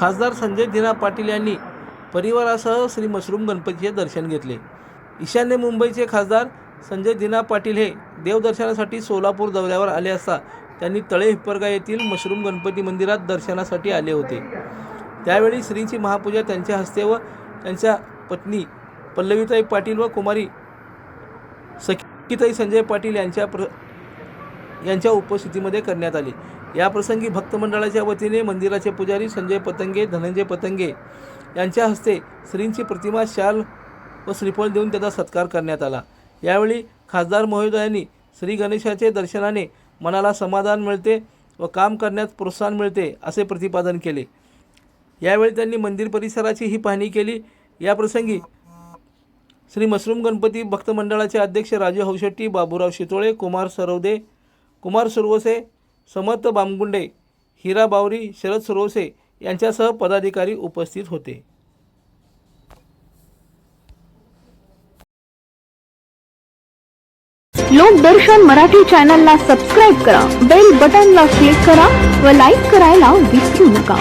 खासदार संजय दिना पाटील यांनी परिवारासह श्री मशरूम गणपतीचे दर्शन घेतले. ईशान्य मुंबईचे खासदार संजय दिना पाटील हे देवदर्शनासाठी सोलापूर दौऱ्यावर आले असता त्यांनी तळे हिप्परगा येथील मशरूम गणपती मंदिरात दर्शनासाठी आले होते. त्यावेळी श्रींची महापूजा त्यांच्या हस्ते व त्यांच्या पत्नी पल्लवीताई पाटील व कुमारी सखीताई संजय पाटील यांच्या प्र यांच्या उपस्थितीमध्ये करण्यात आली. याप्रसंगी भक्तमंडळाच्या वतीने मंदिराचे पुजारी संजय पतंगे धनंजय पतंगे यांच्या हस्ते श्रींची प्रतिमा शाल व श्रीफळ देऊन त्याचा सत्कार करण्यात आला. यावेळी खासदार महोदयांनी श्री गणेशाचे दर्शनाने मनाला समाधान मिळते व काम करण्यात प्रोत्साहन मिळते असे प्रतिपादन केले. यावेळी त्यांनी मंदिर परिसराची ही पाहणी केली. याप्रसंगी श्री मशरूम गणपती भक्त मंडळाचे अध्यक्ष राजू हौशेट्टी बाबूराव शितोळे कुमार सरवदे कुमार सुरवसे समर्थ बामगुंडे हिरा बावरी शरद सुरवसे यांच्यासह पदाधिकारी उपस्थित होते. लोकदर्शन मराठी चॅनलला सबस्क्राईब करा बेल बटनला क्लिक करा व लाईक करायला विसरू नका.